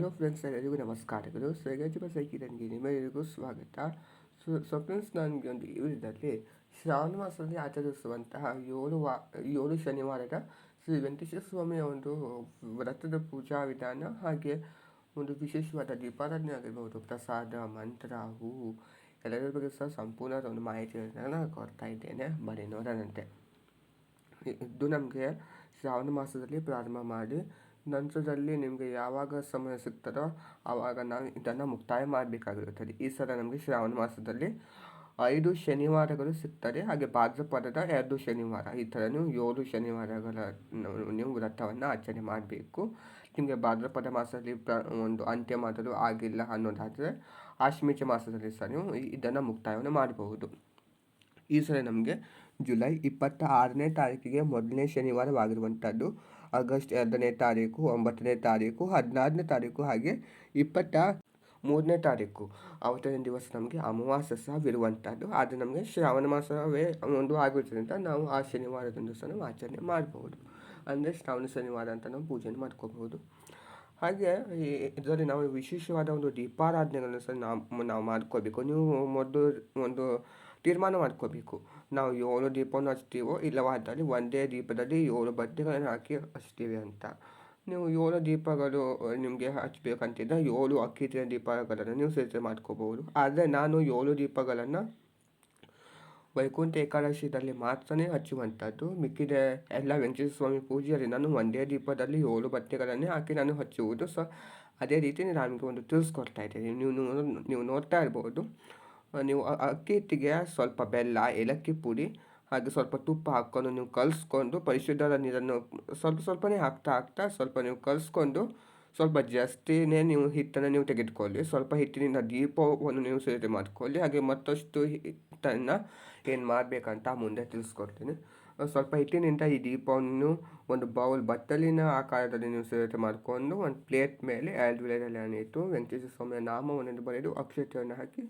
Hello friends, ಎಲ್ಲರಿಗೂ ನಮಸ್ಕಾರಗಳು. ಸ್ವಗಜಿಪ ಸೈಕಿರನ್ಗೆ ನಿಮ್ಮೆಲ್ಲರಿಗೂ ಸ್ವಾಗತ. ಸೊ ಸೊ ಫ್ರೆಂಡ್ಸ್, ನನಗೆ ಒಂದು ಈ ವಿಡಿಯೋದಲ್ಲಿ ಶ್ರಾವಣ ಮಾಸದಲ್ಲಿ ಆಚರಿಸುವಂತಹ ಏಳು ವಾ ಏಳು ಶನಿವಾರದ ಶ್ರೀ ವೆಂಕಟೇಶ್ವರ ಸ್ವಾಮಿಯ ಒಂದು ವ್ರತದ ಪೂಜಾ ವಿಧಾನ ಹಾಗೆ ಒಂದು ವಿಶೇಷವಾದ ದೀಪಾರಾಧನೆ ಆಗಿರ್ಬೋದು. ಪ್ರಸಾದ, ಮಂತ್ರ ಹೂವು ಎಲ್ಲರ ಬಗ್ಗೆ ಸಹ ಸಂಪೂರ್ಣ ಒಂದು ಮಾಹಿತಿಯನ್ನು ನಾನು ಕೊಡ್ತಾ ಇದ್ದೇನೆ. ಬರೀ ನೋಡೋಣಂತೆ. ಇದು ನಮಗೆ ಶ್ರಾವಣ ಮಾಸದಲ್ಲಿ ಪ್ರಾರಂಭ ಮಾಡಿ ನಂತರದಲ್ಲಿ ನಿಮಗೆ ಯಾವಾಗ ಸಮಯ ಸಿಗ್ತದೋ ಆವಾಗ ನಾವು ಇದನ್ನು ಮುಕ್ತಾಯ ಮಾಡಬೇಕಾಗಿರುತ್ತದೆ. ಈ ಸಲ ನಮಗೆ ಶ್ರಾವಣ ಮಾಸದಲ್ಲಿ ಐದು ಶನಿವಾರಗಳು ಸಿಗ್ತದೆ. ಹಾಗೆ ಭಾದ್ರಪದದ ಎರಡು ಶನಿವಾರ. ಈ ಥರ ನೀವು ಏಳು ಶನಿವಾರಗಳ ನೀವು ವ್ರತವನ್ನು ಆಚರಣೆ ಮಾಡಬೇಕು. ನಿಮಗೆ ಭಾದ್ರಪದ ಮಾಸದಲ್ಲಿ ಪ್ರ ಒಂದು ಅಂತ್ಯ ಮಾಡಲು ಆಗಿಲ್ಲ ಅನ್ನೋದಾದರೆ ಆಶ್ಮಿಚ ಮಾಸದಲ್ಲಿ ಸಹ ನೀವು ಇದನ್ನು ಮುಕ್ತಾಯವನ್ನು ಮಾಡಬಹುದು. ಈ ಸಲ ನಮಗೆ ಜುಲೈ ಇಪ್ಪತ್ತ ಆರನೇ ತಾರೀಕಿಗೆ ಮೊದಲನೇ ಶನಿವಾರವಾಗಿರುವಂಥದ್ದು. ಆಗಸ್ಟ್ ಎರಡನೇ ತಾರೀಕು, ಒಂಬತ್ತನೇ ತಾರೀಕು, ಹದಿನಾರನೇ ತಾರೀಕು ಹಾಗೆ ಇಪ್ಪತ್ತ ಮೂರನೇ ತಾರೀಕು. ಅವತ್ತಿನ ದಿವಸ ನಮಗೆ ಅಮಾವಾಸ್ಯೆ ಸಹ ಅದು ನಮಗೆ ಶ್ರಾವಣ ಮಾಸವೇ ಒಂದು ಆಗಿರೋದ್ರಿಂದ ನಾವು ಆ ಶನಿವಾರದಂದು ಸಹ ನಾವು ಆಚರಣೆ ಮಾಡಬಹುದು ಅಂದರೆ ಶ್ರಾವಣ ಶನಿವಾರ ಅಂತ ನಾವು ಪೂಜೆ ಮಾಡ್ಕೋಬಹುದು. ಹಾಗೆ ಇದರಲ್ಲಿ ನಾವು ವಿಶೇಷವಾದ ಒಂದು ದೀಪಾರಾಧನೆಗಳನ್ನು ಸಹ ನಾವು ನಾವು ಮಾಡ್ಕೋಬೇಕು. ನೀವು ಮೊದಲು ಒಂದು ತೀರ್ಮಾನ ಮಾಡ್ಕೋಬೇಕು. ನಾವು ಏಳು ದೀಪವನ್ನು ಹಚ್ತೀವೋ ಇಲ್ಲವಾದಲ್ಲಿ ಒಂದೇ ದೀಪದಲ್ಲಿ ಏಳು ಬತ್ತಿಗಳನ್ನು ಹಾಕಿ ಹಚ್ತೀವಿ ಅಂತ. ನೀವು ಏಳು ದೀಪಗಳು ನಿಮಗೆ ಹಚ್ಬೇಕಂತಿದ್ದರೆ ಏಳು ಅಕ್ಕಿ ದೀಪಗಳನ್ನು ನೀವು ಸೇರಿಸಿ ಮಾಡ್ಕೋಬೋದು ಆದರೆ ನಾನು ಏಳು ದೀಪಗಳನ್ನು ವೈಕುಂಠ ಏಕಾದಶಿಯಲ್ಲಿ ಮಾತ್ರನೇ ಹಚ್ಚುವಂಥದ್ದು. ಮಿಕ್ಕಿದ ಎಲ್ಲ ವೆಂಕಟೇಶ್ವರ ಸ್ವಾಮಿ ಪೂಜೆಯಲ್ಲಿ ನಾನು ಒಂದೇ ದೀಪದಲ್ಲಿ ಏಳು ಬತ್ತಿಗಳನ್ನೇ ಹಾಕಿ ನಾನು ಹಚ್ಚುವುದು. ಸೊ ಅದೇ ರೀತಿ ನಾನು ನಿಮಗೆ ಒಂದು ತಿಳಿಸ್ಕೊಡ್ತಾ ಇದ್ದೀನಿ. ನೀವು ನೀವು ನೋಡ್ತಾ ಇರ್ಬೋದು. ನೀವು ಅಕ್ಕಿ ಹಿಟ್ಟಿಗೆ ಸ್ವಲ್ಪ ಬೆಲ್ಲ, ಏಲಕ್ಕಿ ಪುಡಿ, ಹಾಗೆ ಸ್ವಲ್ಪ ತುಪ್ಪ ಹಾಕ್ಕೊಂಡು ನೀವು ಕಲಿಸ್ಕೊಂಡು ಪರಿಶುದ್ಧದ ನೀರನ್ನು ಸ್ವಲ್ಪ ಸ್ವಲ್ಪನೇ ಹಾಕ್ತಾ ಹಾಕ್ತಾ ಸ್ವಲ್ಪ ನೀವು ಕಲಿಸ್ಕೊಂಡು ಸ್ವಲ್ಪ ಜಾಸ್ತಿನೇ ನೀವು ಹಿಟ್ಟನ್ನು ನೀವು ತೆಗೆದುಕೊಳ್ಳಿ. ಸ್ವಲ್ಪ ಹಿಟ್ಟಿನಿಂದ ದೀಪವನ್ನು ನೀವು ಸಿದ್ಧತೆ ಮಾಡಿಕೊಳ್ಳಿ. ಹಾಗೆ ಮತ್ತಷ್ಟು ಹಿಟ್ಟನ್ನು ಏನು ಮಾಡಬೇಕಂತ ಮುಂದೆ ತಿಳಿಸ್ಕೊಡ್ತೀನಿ. ಸ್ವಲ್ಪ ಹಿಟ್ಟಿನಿಂದ ಈ ದೀಪವನ್ನು ಒಂದು ಬೌಲ್ ಬಟ್ಟಲಿನ ಆಕಾರದಲ್ಲಿ ನೀವು ಸಿದ್ಧತೆ ಮಾಡಿಕೊಂಡು ಒಂದು ಪ್ಲೇಟ್ ಮೇಲೆ ಎರಡು ವಿಳೆದೆಲೆಯನ್ನು ಇಟ್ಟು ವೆಂಕಟೇಶ್ವರ ಸ್ವಾಮಿಯ ನಾಮವನ್ನು ಬರೆದು ಅಕ್ಷತೆಯನ್ನು ಹಾಕಿ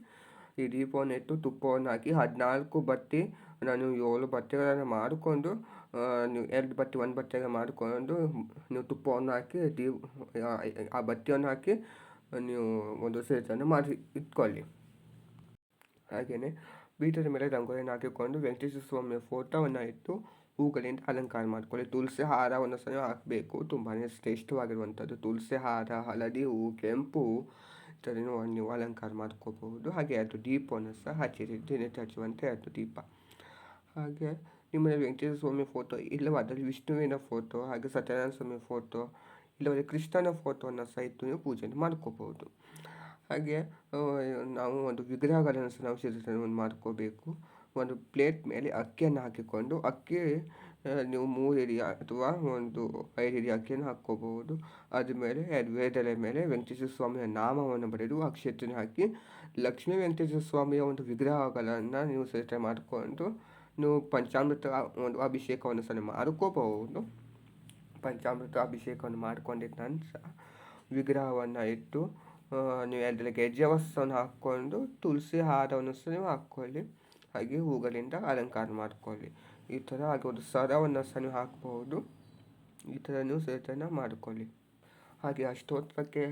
ಈ ದೀಪವನ್ನು ಇಟ್ಟು ತುಪ್ಪವನ್ನು ಹಾಕಿ ಹದಿನಾಲ್ಕು ಬತ್ತಿ ನಾನು ಏಳು ಬಟ್ಟೆಗಳನ್ನು ಮಾಡಿಕೊಂಡು ನೀವು ಎರಡು ಬತ್ತಿ, ಒಂದು ಬಟ್ಟೆಗೆ ಮಾಡಿಕೊಂಡು ನೀವು ತುಪ್ಪವನ್ನು ಹಾಕಿ ದೀಪ ಆ ಬತ್ತಿಯನ್ನು ಹಾಕಿ ನೀವು ಒಂದು ಸೇತನ್ನು ಮಾಡಿ ಇಟ್ಕೊಳ್ಳಿ. ಹಾಗೆಯೇ ಬೀಟದ ಮೇಲೆ ರಂಗೋಲಿಯನ್ನು ಹಾಕಿಕೊಂಡು ವೆಂಕಟೇಶ್ವರ ಸ್ವಾಮಿಯ ಫೋಟೋವನ್ನು ಇಟ್ಟು ಹೂಗಳಿಂದ ಅಲಂಕಾರ ಮಾಡಿಕೊಳ್ಳಿ. ತುಳಸಿ ಹಾರವನ್ನು ಸಹ ಹಾಕಬೇಕು. ತುಂಬಾ ಶ್ರೇಷ್ಠವಾಗಿರುವಂಥದ್ದು. ತುಳಸಿ ಹಾರ, ಹಳದಿ ಹೂವು ಕೆಂಪು ಥರನೂ ನೀವು ಅಲಂಕಾರ ಮಾಡ್ಕೋಬಹುದು. ಹಾಗೆ ಅದು ದೀಪವನ್ನು ಸಹ ಹಚ್ಚಿರಿ ದಿನ ಹಚ್ಚುವಂತೆ ಅದು ದೀಪ. ಹಾಗೆ ನಿಮ್ಮಲ್ಲಿ ವೆಂಕಟೇಶ್ವರ ಸ್ವಾಮಿ ಫೋಟೋ ಇಲ್ಲವಾದರೆ ವಿಷ್ಣುವಿನ ಫೋಟೋ ಹಾಗೆ ಸತ್ಯನಾರಾಯಣ ಸ್ವಾಮಿ ಫೋಟೋ ಇಲ್ಲವಾದರೆ ಕೃಷ್ಣನ ಫೋಟೋವನ್ನು ಸಹಿತ ನೀವು ಪೂಜೆಯನ್ನು ಮಾಡ್ಕೋಬಹುದು. ಹಾಗೆ ನಾವು ಒಂದು ವಿಗ್ರಹಗಳನ್ನು ಸಹ ನಾವು ಸಿದ್ಧತೆ ಮಾಡ್ಕೋಬೇಕು. ಒಂದು ಪ್ಲೇಟ್ ಮೇಲೆ ಅಕ್ಕಿಯನ್ನು ಹಾಕಿಕೊಂಡು, ಅಕ್ಕಿ ನೀವು ಮೂರು ಹಿಡಿ ಅಥವಾ ಒಂದು ಐದು ಹಿಡಿ ಅಕ್ಕಿಯನ್ನು ಹಾಕ್ಕೋಬಹುದು. ಅದ್ರ ಮೇಲೆ ವೇದಲೆ ಮೇಲೆ ವೆಂಕಟೇಶ್ವರ ಸ್ವಾಮಿಯ ನಾಮವನ್ನು ಬರೆದು ಅಕ್ಷತೆಯನ್ನು ಹಾಕಿ. ಲಕ್ಷ್ಮೀ ವೆಂಕಟೇಶ್ವರ ಸ್ವಾಮಿಯ ಒಂದು ವಿಗ್ರಹಗಳನ್ನು ನೀವು ಸಿದ್ಧತೆ ಮಾಡಿಕೊಂಡು ನೀವು ಪಂಚಾಮೃತ ಒಂದು ಅಭಿಷೇಕವನ್ನು ಸಹ ಮಾಡ್ಕೋಬಹುದು. ಪಂಚಾಮೃತ ಅಭಿಷೇಕವನ್ನು ಮಾಡಿಕೊಂಡಿದ್ದ ನಂತರ ವಿಗ್ರಹವನ್ನು ಇಟ್ಟು ನೀವು ಅದರಲ್ಲಿ ಗೆಜ್ಜೆ ವಸ್ತ್ರವನ್ನು ಹಾಕ್ಕೊಂಡು, ತುಳಸಿ ಹಾರವನ್ನು ಸಹ ನೀವು ಹಾಕ್ಕೊಳ್ಳಿ. ಹಾಗೆ ಹೂಗಳಿಂದ ಅಲಂಕಾರ ಮಾಡಿಕೊಳ್ಳಿ. ಈ ಥರ ಹಾಗೆ ಒಂದು ಸರವನ್ನು ಸಹ ನೀವು ಹಾಕಬಹುದು ಈ ಥರ ನೀವು ಸೇತನ ಮಾಡಿಕೊಳ್ಳಿ. ಹಾಗೆ ಅಷ್ಟೋತ್ತರಕ್ಕೆ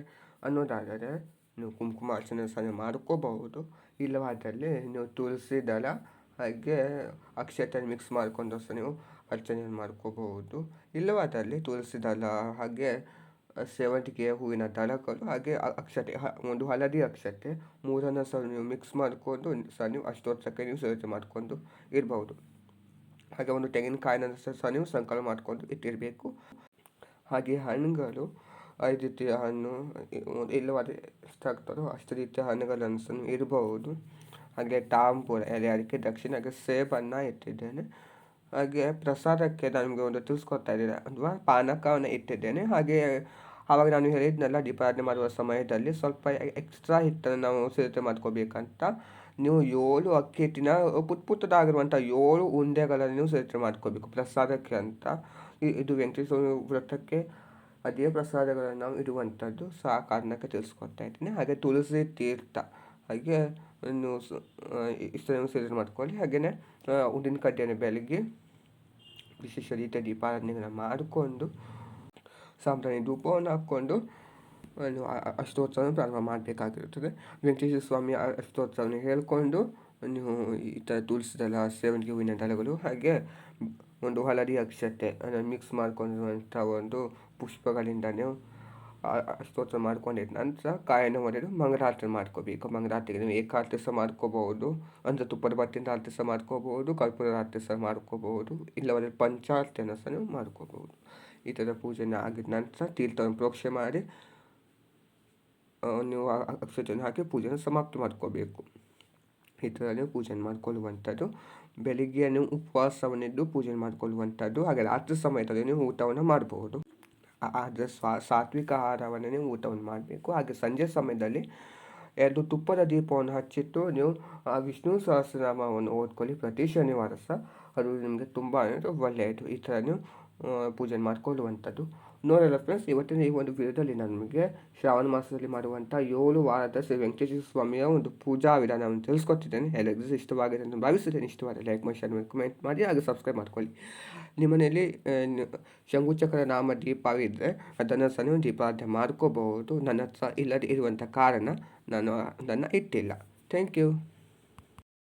ಅನ್ನೋದಾದರೆ ನೀವು ಕುಂಕುಮ ಅರ್ಚನೆ ಸಹ ಮಾಡ್ಕೋಬಹುದು. ಇಲ್ಲವಾದಲ್ಲಿ ನೀವು ತುಳಸಿ ದಳ ಹಾಗೆ ಅಕ್ಷತೆ ಮಿಕ್ಸ್ ಮಾಡಿಕೊಂಡು ಸಹ ನೀವು ಅರ್ಚನೆಯನ್ನು ಮಾಡ್ಕೋಬಹುದು. ಇಲ್ಲವಾದಲ್ಲಿ ತುಳಸಿ ದಳ ಹಾಗೆ ಸೇವಂತಿಗೆ ಹೂವಿನ ದಳಗಳು ಹಾಗೆ ಅಕ್ಷತೆ ಒಂದು ಹಳದಿ ಅಕ್ಷತೆ ಮೂರನ್ನು ಸಹ ನೀವು ಮಿಕ್ಸ್ ಮಾಡಿಕೊಂಡು ಸಹ ನೀವು ಅಷ್ಟೋತ್ಸಕ್ಕೆ ನೀವು ಸೇವೆ ಮಾಡಿಕೊಂಡು ಇರಬಹುದು. ಹಾಗೆ ಒಂದು ತೆಂಗಿನಕಾಯಿನ ಸಹ ನೀವು ಸಂಕಲನ ಮಾಡಿಕೊಂಡು ಇಟ್ಟಿರಬೇಕು. ಹಾಗೆ ಹಣ್ಣುಗಳು, ಐದು ರೀತಿಯ ಹಣ್ಣು ಇಲ್ಲವಾದ ಎಷ್ಟಾಗ್ತಾರೋ ಅಷ್ಟು ರೀತಿಯ ಹಣ್ಣುಗಳನ್ನು ಸಹ ಇರಬಹುದು ಹಾಗೆ ತಾಂಬೂಲ ಎಲೆ ಅಡಿಕೆ ದಕ್ಷಿಣ ಹಾಗೆ ಸೇಬನ್ನು ಇಟ್ಟಿದ್ದೇನೆ. ಹಾಗೆ ಪ್ರಸಾದಕ್ಕೆ ನಮಗೆ ಒಂದು ತಿಳಿಸ್ಕೊಡ್ತಾ ಇದ್ದೇನೆ ಅಥವಾ ಪಾನಕವನ್ನು ಇಟ್ಟಿದ್ದೇನೆ. ಹಾಗೆ ಆವಾಗ ನಾನು ಹೇಳಿದ್ನೆಲ್ಲ, ದೀಪಾರಾಧನೆ ಮಾಡುವ ಸಮಯದಲ್ಲಿ ಸ್ವಲ್ಪ ಎಕ್ಸ್ಟ್ರಾ ಹಿಟ್ಟನ್ನು ನಾವು ಸಿದ್ಧತೆ ಮಾಡ್ಕೋಬೇಕಂತ. ನೀವು ಏಳು ಅಕ್ಕಿ ಹಿಟ್ಟಿನ ಪುಟ್ ಪುಟ್ಟದಾಗಿರುವಂಥ ಏಳು ಉಂಡೆಗಳನ್ನು ನೀವು ಸಿದ್ಧತೆ ಮಾಡ್ಕೋಬೇಕು ಪ್ರಸಾದಕ್ಕೆ ಅಂತ. ಇದು ವೆಂಕಟೇಶ್ವರ ವ್ರತಕ್ಕೆ ಅದೇ ಪ್ರಸಾದಗಳನ್ನು ನಾವು ಇಡುವಂಥದ್ದು. ಸಹ ಕಾರಣಕ್ಕೆ ತಿಳಿಸ್ಕೊಡ್ತಾ ಇದ್ದೀನಿ. ಹಾಗೆ ತುಳಸಿ ತೀರ್ಥ. ಹಾಗೆ ನೀವು ಇಷ್ಟನ್ನು ಸಿದ್ಧತೆ ಮಾಡ್ಕೊಳ್ಳಿ. ಹಾಗೆಯೇ ಉದ್ದಿನ ಕಡ್ಡಿಯನ್ನು ಬೆಳಗ್ಗೆ ವಿಶೇಷ ರೀತಿಯ ದೀಪಾರಾಧನೆಗಳನ್ನು ಮಾಡಿಕೊಂಡು, ಸಾಂಬ್ರಾಣಿ ಧೂಪವನ್ನು ಹಾಕ್ಕೊಂಡು ನೀವು ಅಷ್ಟೋತ್ಸವನ ಪ್ರಾರಂಭ ಮಾಡಬೇಕಾಗಿರುತ್ತದೆ. ವೆಂಕಟೇಶ್ವರ ಸ್ವಾಮಿ ಅಷ್ಟೋತ್ಸವನ ಹೇಳಿಕೊಂಡು ನೀವು ಈ ಥರ ತುಳಸಿ ದಳ ಸೇವಂತಿಗೆ ಹೂವಿನ ದಳಗಳು ಹಾಗೆ ಒಂದು ಹಳದಿ ಅಕ್ಷತೆ ಅದನ್ನು ಮಿಕ್ಸ್ ಮಾಡ್ಕೊಂಡಿರುವಂಥ ಒಂದು ಪುಷ್ಪಗಳಿಂದ ನೀವು ಸ್ತೋತ್ರ ಮಾಡ್ಕೊಂಡಿದ್ದ ನಂತರ ಕಾಯನ್ನು ಒಡೆದು ಮಂಗಳಾರತಿ ಮಾಡ್ಕೋಬೇಕು. ಮಂಗಳಾರತಿಗೆ ನೀವು ಏಕಾರತಿ ಸಹ ಮಾಡ್ಕೋಬಹುದು ಅಂದರೆ ತುಪ್ಪದ ಬತ್ತಿಯಿಂದ ಆರತಿ ಸಹ ಮಾಡ್ಕೋಬಹುದು, ಕರ್ಪೂರ ಆರತಿ ಸಹ ಮಾಡ್ಕೋಬಹುದು, ಇಲ್ಲವಾದರೆ ಪಂಚಾರತಿಯನ್ನು ಸಹ ನೀವು ಮಾಡ್ಕೋಬಹುದು. ಈ ಥರ ಪೂಜೆನ ಆಗಿದ ನಂತರ ತೀರ್ಥವನ್ನು ಪ್ರೋಕ್ಷೆ ಮಾಡಿ ನೀವು ಅಕ್ಷತೆಯನ್ನು ಹಾಕಿ ಪೂಜೆನ ಸಮಾಪ್ತಿ ಮಾಡ್ಕೋಬೇಕು. ಈ ಥರ ನೀವು ಪೂಜೆ ಮಾಡಿಕೊಳ್ಳುವಂಥದ್ದು. ಬೆಳಿಗ್ಗೆ ನೀವು ಉಪವಾಸವನ್ನಿದ್ದು ಪೂಜೆ ಮಾಡಿಕೊಳ್ಳುವಂಥದ್ದು. ಹಾಗೆ ರಾತ್ರಿ ಸಮಯದಲ್ಲಿ ನೀವು ಊಟವನ್ನು ಮಾಡಬಹುದು ಆದರೆ ಸ್ವಾ, ಸಾತ್ವಿಕ ಆಹಾರವನ್ನು ನೀವು ಊಟವನ್ನು ಮಾಡಬೇಕು. ಹಾಗೆ ಸಂಜೆ ಸಮಯದಲ್ಲಿ ಎರಡು ತುಪ್ಪದ ದೀಪವನ್ನು ಹಚ್ಚಿಟ್ಟು ನೀವು, ಆ, ವಿಷ್ಣು ಸಹಸ್ರನಾಮವನ್ನು ಓದ್ಕೊಳ್ಳಿ ಪ್ರತಿ ಶನಿವಾರ ಸಹ. ಅದು ನಿಮಗೆ ತುಂಬ ಒಳ್ಳೆಯದು. ಈ ಥರ ನೀವು ಪೂಜೆ ಮಾಡಿಕೊಳ್ಳುವಂಥದ್ದು. ನೋಡಲ್ಲ ಫ್ರೆಂಡ್ಸ್ ಇವತ್ತಿನ ಈ ಒಂದು ವಿಡಿಯೋದಲ್ಲಿ ನಮಗೆ ಶ್ರಾವಣ ಮಾಸದಲ್ಲಿ ಮಾಡುವಂಥ ಏಳು ವಾರದ ಶ್ರೀ ವೆಂಕಟೇಶ್ವರ ಸ್ವಾಮಿಯ ಒಂದು ಪೂಜಾ ವಿಧಾನವನ್ನು ತಿಳಿಸ್ಕೊತಿದ್ದೇನೆ ಎಲ್ಲರಿಗೂ ಇಷ್ಟವಾಗಿದೆ ಅಂತ ಭಾವಿಸುತ್ತೇನೆ. ಇಷ್ಟವಾದ ಲೈಕ್ ಮಾಡಿ ಶೇರ್ ಮಾಡಿ ಕಮೆಂಟ್ ಮಾಡಿ, ಹಾಗೆ ಸಬ್ಸ್ಕ್ರೈಬ್ ಮಾಡ್ಕೊಳ್ಳಿ. ನಿಮ್ಮ ಮನೆಯಲ್ಲಿ ಶಂಗುಚಕ್ರ ನಾಮ ದೀಪವಿದ್ದರೆ ಅದನ್ನು ಸಹ ನೀವು ದೀಪಾರಾಧನೆ ಮಾಡ್ಕೋಬಹುದು. ನನ್ನ ಹತ್ರ ಇಲ್ಲದೆ ಇರುವಂಥ ಕಾರಣ ನಾನು ಅದನ್ನು ಇಟ್ಟಿಲ್ಲ. Thank you